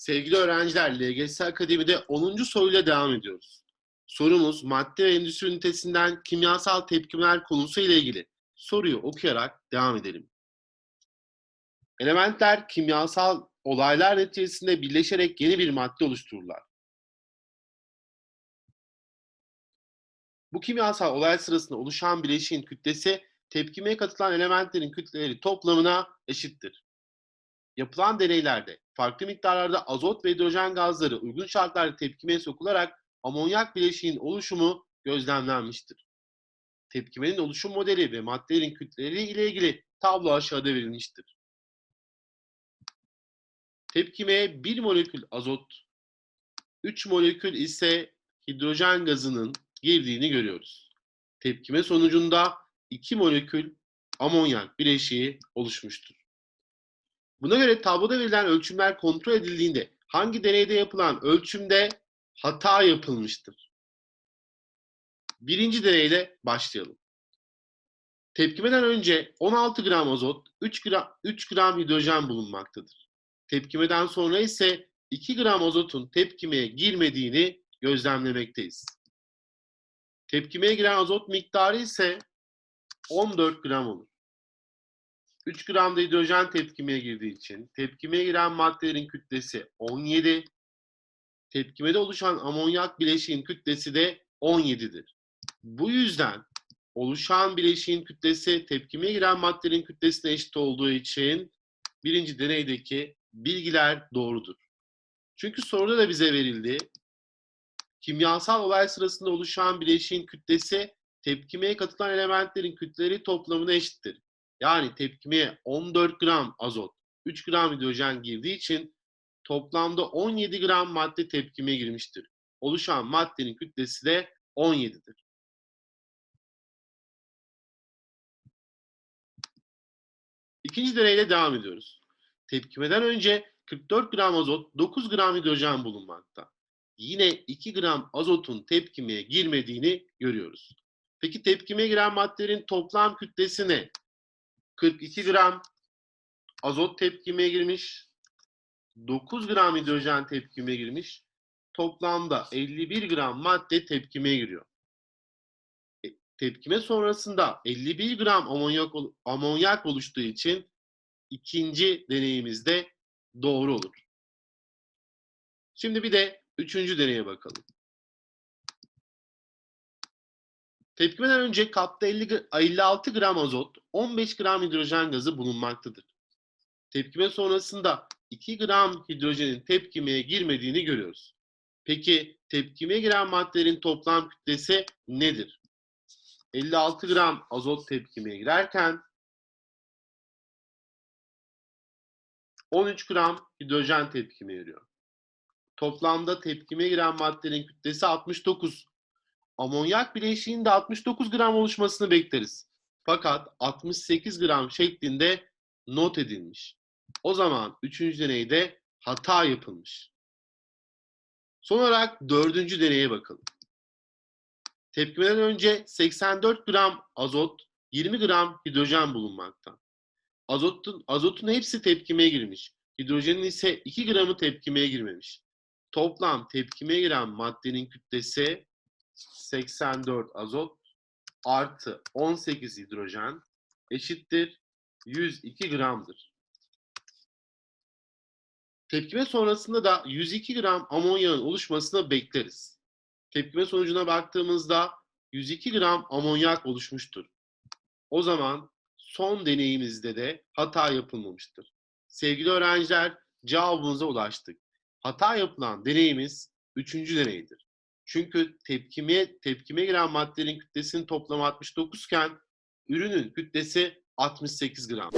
Sevgili öğrenciler, LGS Akademi'de 10. soruyla devam ediyoruz. Sorumuz madde ve endüstri ünitesinden kimyasal tepkimeler konusu ile ilgili. Soruyu okuyarak devam edelim. Elementler kimyasal olaylar neticesinde birleşerek yeni bir madde oluştururlar. Bu kimyasal olay sırasında oluşan bileşiğin kütlesi tepkimeye katılan elementlerin kütleleri toplamına eşittir. Yapılan deneylerde farklı miktarlarda azot ve hidrojen gazları uygun şartlarda tepkimeye sokularak amonyak bileşiğin oluşumu gözlemlenmiştir. Tepkimenin oluşum modeli ve maddelerin kütleleri ile ilgili tablo aşağıda verilmiştir. Tepkimeye 1 molekül azot, 3 molekül ise hidrojen gazının girdiğini görüyoruz. Tepkime sonucunda 2 molekül amonyak bileşiği oluşmuştur. Buna göre tabloda verilen ölçümler kontrol edildiğinde hangi deneyde yapılan ölçümde hata yapılmıştır? Birinci deneyle başlayalım. Tepkimeden önce 16 gram azot, 3 gram, 3 gram hidrojen bulunmaktadır. Tepkimeden sonra ise 2 gram azotun tepkimeye girmediğini gözlemlemekteyiz. Tepkimeye giren azot miktarı ise 14 gram olur. 3 gram da hidrojen tepkimeye girdiği için tepkimeye giren maddelerin kütlesi 17. Tepkimede oluşan amonyak bileşiğin kütlesi de 17'dir. Bu yüzden oluşan bileşiğin kütlesi tepkimeye giren maddelerin kütlesine eşit olduğu için birinci deneydeki bilgiler doğrudur. Çünkü soruda da bize verildi. Kimyasal olay sırasında oluşan bileşiğin kütlesi tepkimeye katılan elementlerin kütleleri toplamına eşittir. Yani tepkimeye 14 gram azot, 3 gram hidrojen girdiği için toplamda 17 gram madde tepkimeye girmiştir. Oluşan maddenin kütlesi de 17'dir. İkinci deneyle devam ediyoruz. Tepkimeden önce 44 gram azot, 9 gram hidrojen bulunmakta. Yine 2 gram azotun tepkimeye girmediğini görüyoruz. Peki tepkimeye giren maddelerin toplam kütlesi ne? 42 gram azot tepkimeye girmiş. 9 gram hidrojen tepkimeye girmiş. Toplamda 51 gram madde tepkimeye giriyor. E, tepkime sonrasında 51 gram amonyak, amonyak oluştuğu için ikinci deneyimizde doğru olur. Şimdi bir de üçüncü deneye bakalım. Tepkimeden önce kapta 50, 56 gram azot, 15 gram hidrojen gazı bulunmaktadır. Tepkime sonrasında 2 gram hidrojenin tepkimeye girmediğini görüyoruz. Peki tepkimeye giren maddelerin toplam kütlesi nedir? 56 gram azot tepkimeye girerken 13 gram hidrojen tepkimeye giriyor. Toplamda tepkimeye giren maddelerin kütlesi 69 amonyak bileşiğinde 69 gram oluşmasını bekleriz. Fakat 68 gram şeklinde not edilmiş. O zaman 3. deneyde hata yapılmış. Son olarak 4. deneye bakalım. Tepkimeden önce 84 gram azot, 20 gram hidrojen bulunmakta. Azotun, azotun hepsi tepkimeye girmiş. Hidrojenin ise 2 gramı tepkimeye girmemiş. Toplam tepkimeye giren maddenin kütlesi 84 azot artı 18 hidrojen eşittir 102 gramdır. Tepkime sonrasında da 102 gram amonyağın oluşmasını bekleriz. Tepkime sonucuna baktığımızda 102 gram amonyak oluşmuştur. O zaman son deneyimizde de hata yapılmamıştır. Sevgili öğrenciler cevabımıza ulaştık. Hata yapılan deneyimiz 3. deneydir. Çünkü tepkime tepkime giren maddelerin kütlesinin toplamı 69 iken ürünün kütlesi 68 gram.